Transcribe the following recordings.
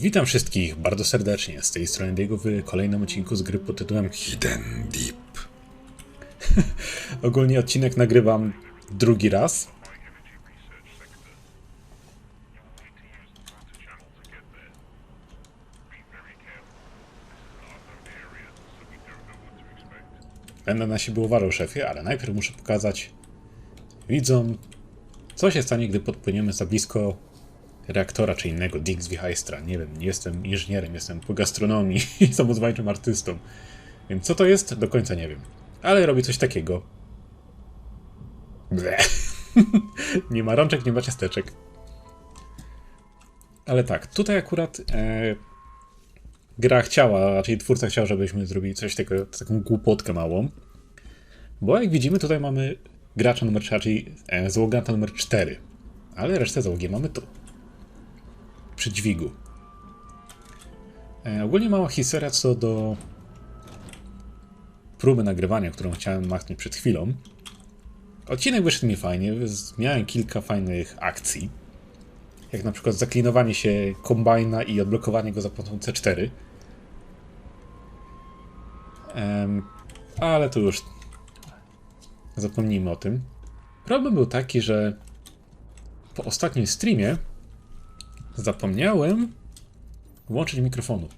Witam wszystkich bardzo serdecznie. Z tej strony Diego w kolejnym odcinku z gry pod tytułem Hidden Deep. Ogólnie odcinek nagrywam drugi raz. Będę na siebie uważał, szefie, ale najpierw muszę pokazać widzom, co się stanie, gdy podpłyniemy za blisko reaktora czy innego Diggs Heistra. Nie wiem, nie jestem inżynierem, jestem po gastronomii i samozwańczym artystą. Więc co to jest, do końca nie wiem. Ale robi coś takiego. Ble. nie ma rączek, nie ma ciasteczek. Ale tak, tutaj akurat e, gra chciała, raczej twórca chciał, żebyśmy zrobili coś takiego, taką głupotkę małą. Bo jak widzimy, tutaj mamy gracza numer, czy raczej e, załoganta numer 4. Ale resztę załogi mamy tu. Przy dźwigu. E, ogólnie mała historia co do próby nagrywania, którą chciałem machnąć przed chwilą. Odcinek wyszedł mi fajnie, miałem kilka fajnych akcji. Jak na przykład zaklinowanie się kombajna i odblokowanie go za pomocą C4. Um, ale tu już zapomnijmy o tym. Problem był taki, że po ostatnim streamie zapomniałem włączyć mikrofonu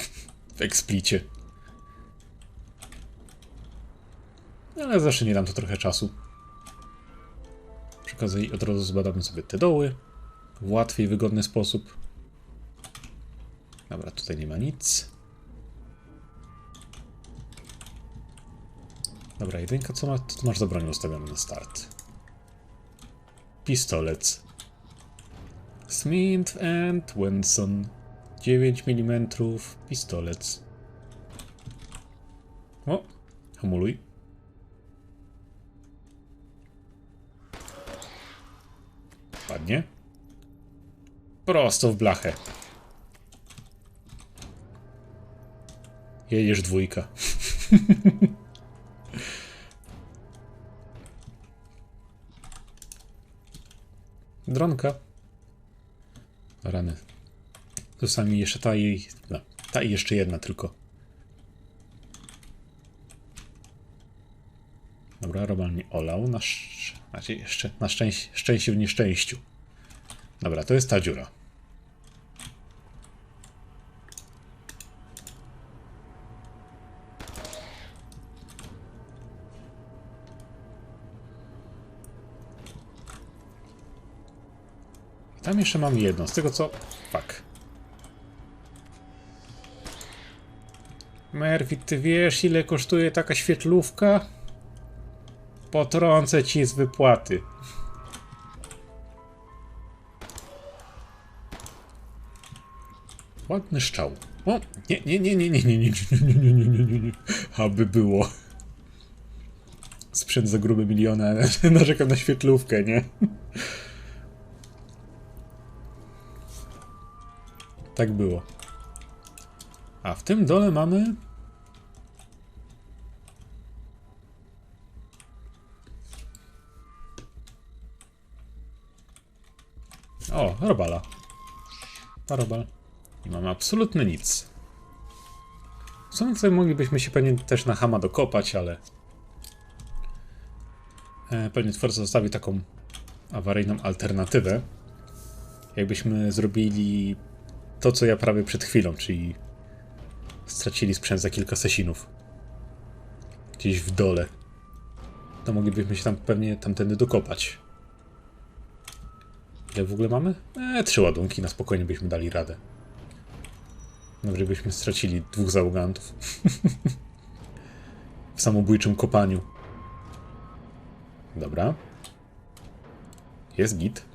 w eksplicie. Ale zawsze nie dam to trochę czasu. Przy okazji od razu zbadamy sobie te doły w łatwy i wygodny sposób. Dobra, tutaj nie ma nic. Dobra, jedynka, co, ma, masz za broń na start? Pistolet. Smith and Wenson. 9 mm pistolet. O, hamuluj. Ładnie. Prosto w blachę. Jedziesz dwójka. Dronka. Rany. Czasami jeszcze ta i... No, ta i jeszcze jedna tylko. Dobra, Roman nie olał. Na, sz... znaczy jeszcze na szczęście, szczęście w nieszczęściu. Dobra, to jest ta dziura. Tam jeszcze mam jedno, z tego co... Fuck. Merwi, ty wiesz ile kosztuje taka świetlówka? Potrącę ci z wypłaty. Ładny szczał. O, nie, nie, nie, nie, nie, nie, nie, nie, nie, nie, nie, nie, nie, aby było. Sprzęt za grube miliony, ale narzekam na świetlówkę, nie? Tak było. A w tym dole mamy... O, robala. Parobal. I mamy absolutnie nic. W sumie moglibyśmy się pewnie też na Hama dokopać, ale... E, pewnie twórca zostawi taką awaryjną alternatywę. Jakbyśmy zrobili to, co ja prawie przed chwilą, czyli stracili sprzęt za kilka sesinów. Gdzieś w dole. To moglibyśmy się tam pewnie tamtędy dokopać. Ile w ogóle mamy? Eee, trzy ładunki, na spokojnie byśmy dali radę. Nawet byśmy stracili dwóch załogantów. w samobójczym kopaniu. Dobra. Jest git.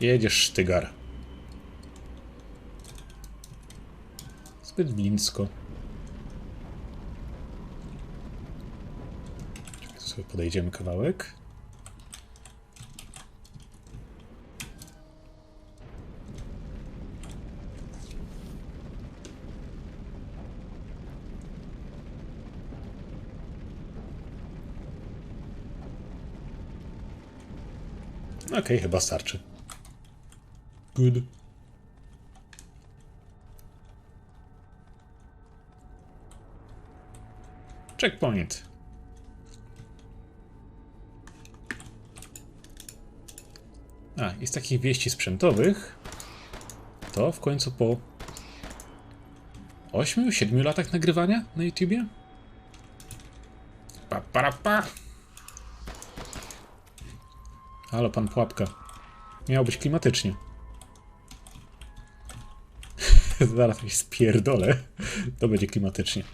Jedziesz, sztygar. Zbyt blisko. Tak, Czekaj, podejdziemy kawałek. Okej, okay, chyba starczy. Good. Checkpoint. A, i z takich wieści sprzętowych to w końcu po 8-7 latach nagrywania na YouTubie? Pa, para, pa. Halo, pan Pułapka. Miało być klimatycznie. Zaraz mi spierdolę. To będzie klimatycznie.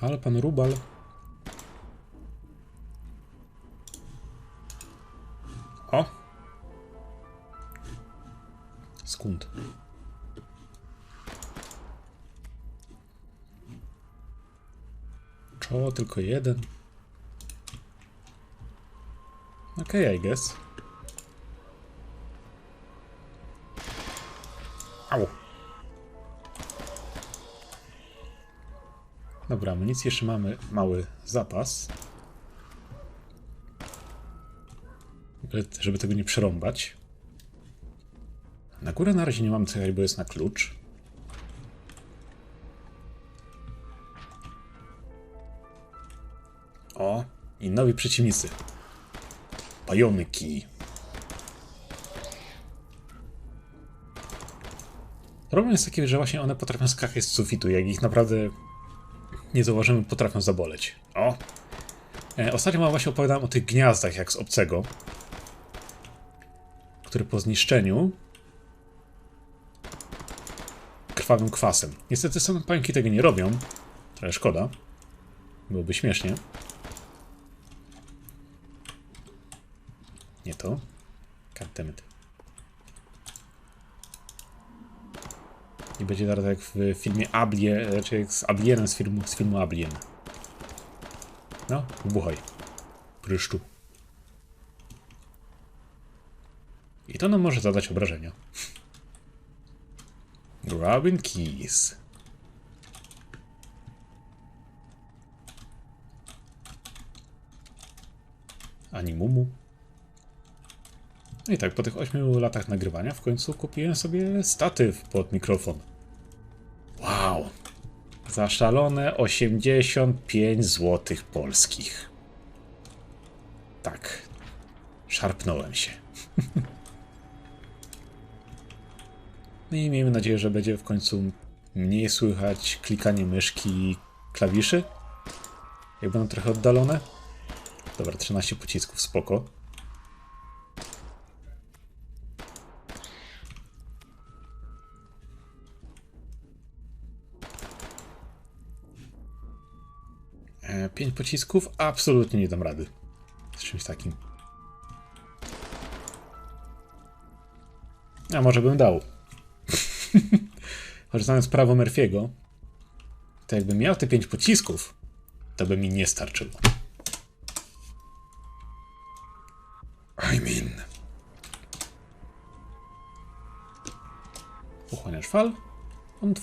Halo, pan Rubal. O! Skąd? Czoło tylko jeden. Okej, okay, I guess. Au. Dobra, amunicji jeszcze mamy mały zapas. Żeby tego nie przerąbać. Na górę na razie nie mamy co bo jest na klucz. O, i nowi przeciwnicy. Pajonyki. Problem jest taki, że właśnie one potrafią skakać z sufitu. Jak ich naprawdę nie zauważymy, potrafią zaboleć. O! E, ostatnio właśnie opowiadałem o tych gniazdach, jak z obcego. Które po zniszczeniu krwawym kwasem. Niestety same pająki tego nie robią. Trochę szkoda. Byłoby śmiesznie. Nie to. Goddammit. I będzie teraz jak w filmie Alien, raczej jak z Alienem z filmu, z filmu Alien. No, wybuchaj. Pryszczu. I to nam może zadać obrażenia. Grabbing keys. Ani mumu. No i tak, po tych 8 latach nagrywania w końcu kupiłem sobie statyw pod mikrofon. Wow! Za szalone 85 zł polskich. Tak. Szarpnąłem się. no i miejmy nadzieję, że będzie w końcu mniej słychać klikanie myszki i klawiszy. Jak będą trochę oddalone. Dobra, 13 pocisków, spoko. Pocisków? Absolutnie nie dam rady. Z czymś takim. A może bym dał. Choć znając prawo Murphy'ego, to jakbym miał te pięć pocisków, to by mi nie starczyło. I mean. Uchłaniasz fal? On.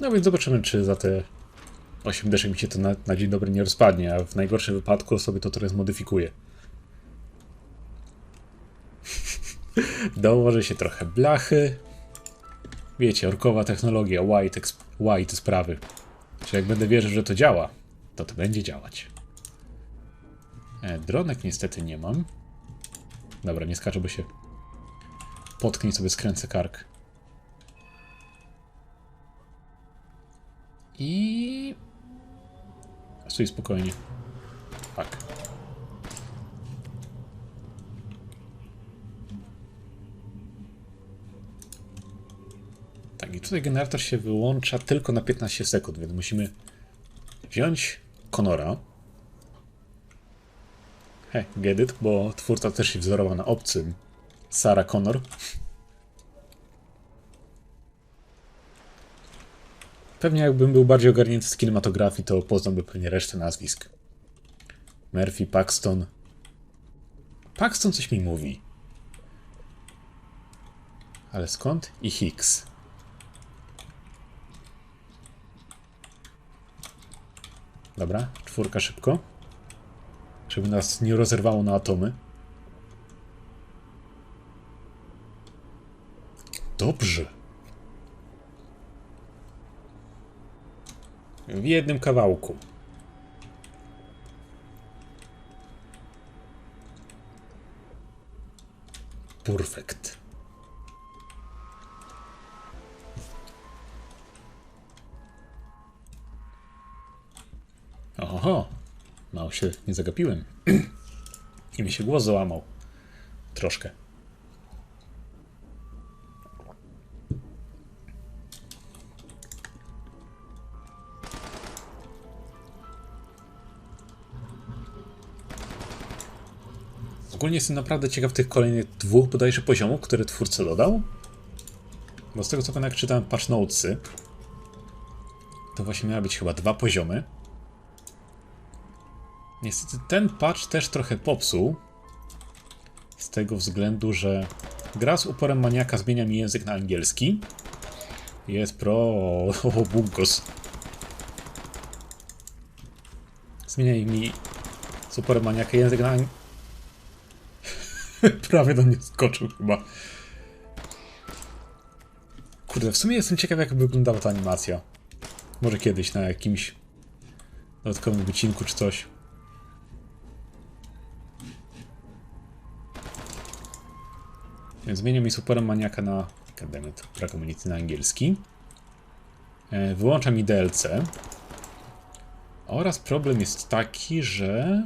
No więc zobaczymy, czy za te 8 deszek mi się to na, na dzień dobry nie rozpadnie, a w najgorszym wypadku sobie to trochę zmodyfikuję. Dołożę się trochę blachy. Wiecie, orkowa technologia, white, white sprawy. Czy jak będę wierzył, że to działa, to to będzie działać. E, dronek niestety nie mam. Dobra, nie skaczę, bo się potknie sobie skręcę kark. I... Stój spokojnie. Tak. Tak, i tutaj generator się wyłącza tylko na 15 sekund, więc musimy wziąć Conora. He, get it, bo twórca też się wzorował na obcym. Sarah Connor. Pewnie jakbym był bardziej ogarnięty z kinematografii, to poznałby pewnie resztę nazwisk. Murphy, Paxton. Paxton coś mi mówi. Ale skąd? I Hicks. Dobra, czwórka szybko. Żeby nas nie rozerwało na atomy. Dobrze. W jednym kawałku. Perfekt. Oho, mało się nie zagapiłem. I mi się głos załamał. Troszkę. Ogólnie jestem naprawdę ciekaw tych kolejnych dwóch bodajże poziomów, które twórca dodał. Bo z tego co jak czytałem patch notesy, to właśnie miały być chyba dwa poziomy. Niestety ten patch też trochę popsuł. Z tego względu, że gra z uporem maniaka zmienia mi język na angielski. Jest pro... O, bunkos. Zmienia mi z uporem maniaka język na angielski. Prawie do mnie skoczył chyba. Kurde, w sumie jestem ciekaw jak wyglądała ta animacja. Może kiedyś na jakimś dodatkowym wycinku czy coś. Więc zmienię mi superem maniaka na Goddammit, brak amunicji na angielski. E, Wyłączam mi DLC. Oraz problem jest taki, że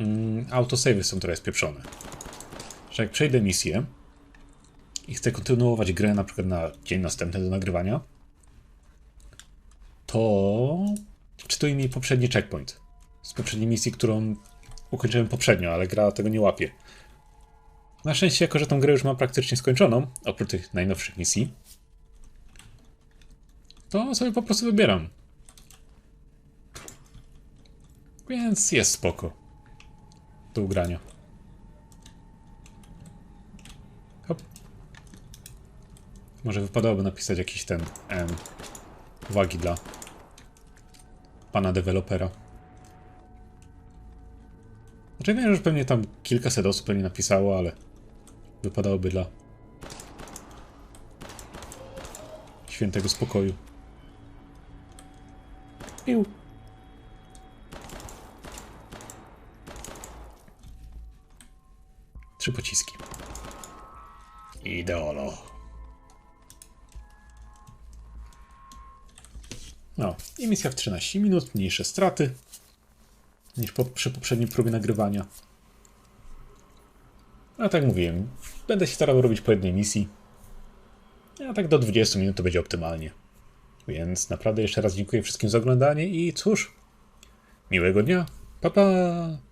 mm, autosavey są trochę spieprzone. Że jak przejdę misję i chcę kontynuować grę na przykład na dzień następny do nagrywania, to czytuje mi poprzedni checkpoint z poprzedniej misji, którą ukończyłem poprzednio, ale gra tego nie łapie. Na szczęście, jako że tą grę już mam praktycznie skończoną, oprócz tych najnowszych misji, to sobie po prostu wybieram. Więc jest spoko. Do ugrania. Hop. Może wypadałoby napisać jakiś ten em, uwagi dla pana dewelopera. Znaczy wiem, że pewnie tam kilkaset osób pewnie napisało, ale wypadałoby dla świętego spokoju. Piu. Trzy pociski. Ideolo. No, i misja w 13 minut, mniejsze straty niż po, przy poprzedniej próbie nagrywania. A tak mówiłem, będę się starał robić po jednej misji. A tak do 20 minut to będzie optymalnie. Więc naprawdę jeszcze raz dziękuję wszystkim za oglądanie i cóż, miłego dnia. Pa pa!